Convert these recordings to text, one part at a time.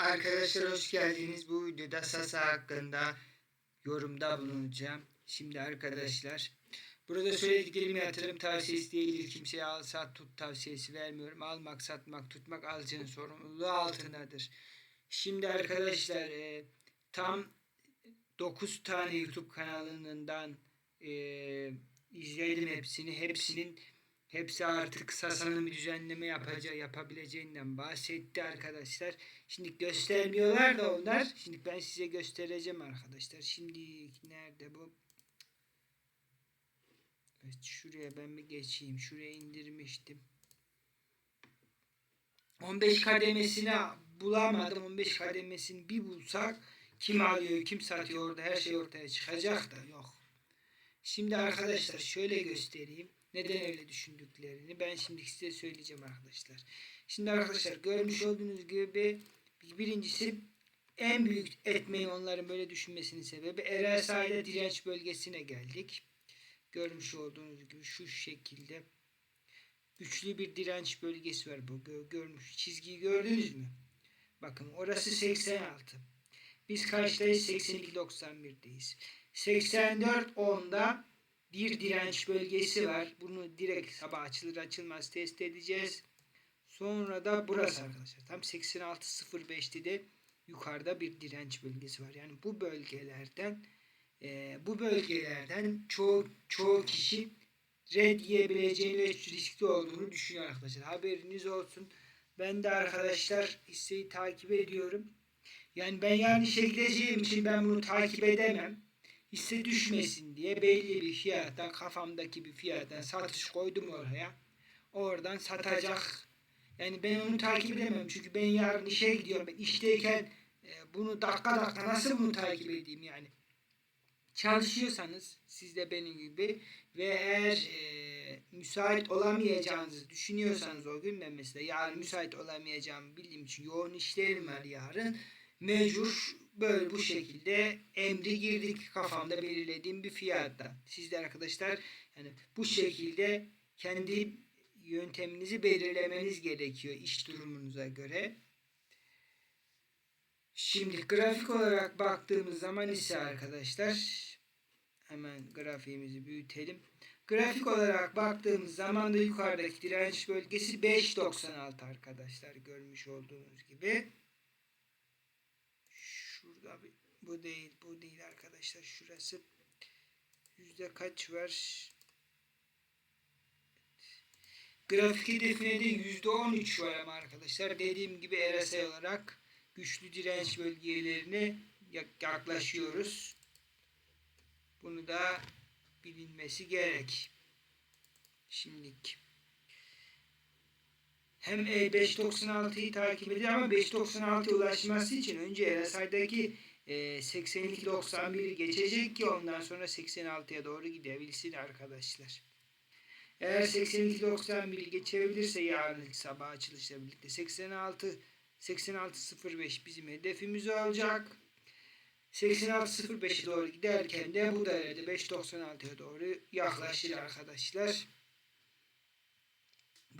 Arkadaşlar hoş geldiniz. Bu videoda Sasa hakkında yorumda bulunacağım. Şimdi arkadaşlar burada söylediklerim yatırım tavsiyesi değildir. Kimseye al sat tut tavsiyesi vermiyorum. Almak satmak tutmak alıcının sorumluluğu altındadır. Şimdi arkadaşlar e, tam 9 tane YouTube kanalından e, izledim hepsini. Hepsinin Hepsi artık Sasa'nın bir düzenleme yapacağı, yapabileceğinden bahsetti arkadaşlar. Şimdi göstermiyorlar da onlar. Şimdi ben size göstereceğim arkadaşlar. Şimdi nerede bu? Evet şuraya ben bir geçeyim. Şuraya indirmiştim. 15 kademesini bulamadım. 15 kademesini bir bulsak kim alıyor, kim satıyor orada her şey ortaya çıkacak da yok. Şimdi arkadaşlar şöyle göstereyim. Neden öyle düşündüklerini ben şimdi size söyleyeceğim arkadaşlar. Şimdi arkadaşlar görmüş olduğunuz gibi birincisi en büyük etmeyi onların böyle düşünmesinin sebebi Ereğli direnç bölgesine geldik. Görmüş olduğunuz gibi şu şekilde güçlü bir direnç bölgesi var bu. Görmüş çizgiyi gördünüz mü? Bakın orası 86. Biz kaçtayız? 82.91'deyiz. 84 10'da bir direnç bölgesi var. Bunu direkt sabah açılır açılmaz test edeceğiz. Sonra da burası arkadaşlar. Tam 86.05'te de yukarıda bir direnç bölgesi var. Yani bu bölgelerden e, bu bölgelerden çoğu çoğu kişi red yiyebileceğini riskli olduğunu düşünüyor arkadaşlar. Haberiniz olsun. Ben de arkadaşlar hisseyi takip ediyorum. Yani ben yani işe için ben bunu takip edemem hisse düşmesin diye belli bir fiyattan kafamdaki bir fiyattan satış koydum oraya. Oradan satacak. Yani ben onu takip edemem. Çünkü ben yarın işe gidiyorum. Ben işteyken e, bunu dakika dakika nasıl bunu takip edeyim yani. Çalışıyorsanız siz de benim gibi ve eğer e, müsait olamayacağınızı düşünüyorsanız o gün ben mesela yarın müsait olamayacağımı bildiğim için yoğun işlerim var yarın mecbur böyle bu şekilde emri girdik kafamda belirlediğim bir fiyatta. Siz de arkadaşlar yani bu şekilde kendi yönteminizi belirlemeniz gerekiyor iş durumunuza göre. Şimdi grafik olarak baktığımız zaman ise arkadaşlar hemen grafiğimizi büyütelim. Grafik olarak baktığımız zaman da yukarıdaki direnç bölgesi 5.96 arkadaşlar görmüş olduğunuz gibi. Şurada bir, bu değil bu değil arkadaşlar. Şurası yüzde kaç var grafik hedefine de yüzde on üç var ama arkadaşlar. Dediğim gibi RSI olarak güçlü direnç bölgelerine yaklaşıyoruz. Bunu da bilinmesi gerek. Şimdilik hem E596'yı takip ediyor ama 596'ya ulaşması için önce RSI'daki e, 82.91'i geçecek ki ondan sonra 86'ya doğru gidebilsin arkadaşlar. Eğer 82.91 geçebilirse yarın sabah açılışla birlikte 86 86.05 bizim hedefimiz olacak. 86.05'e doğru giderken de bu değerde 5.96'ya doğru yaklaşır arkadaşlar.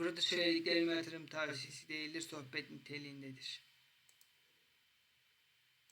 Burada söylediklerim yatırım tavsiyesi değildir, sohbet niteliğindedir.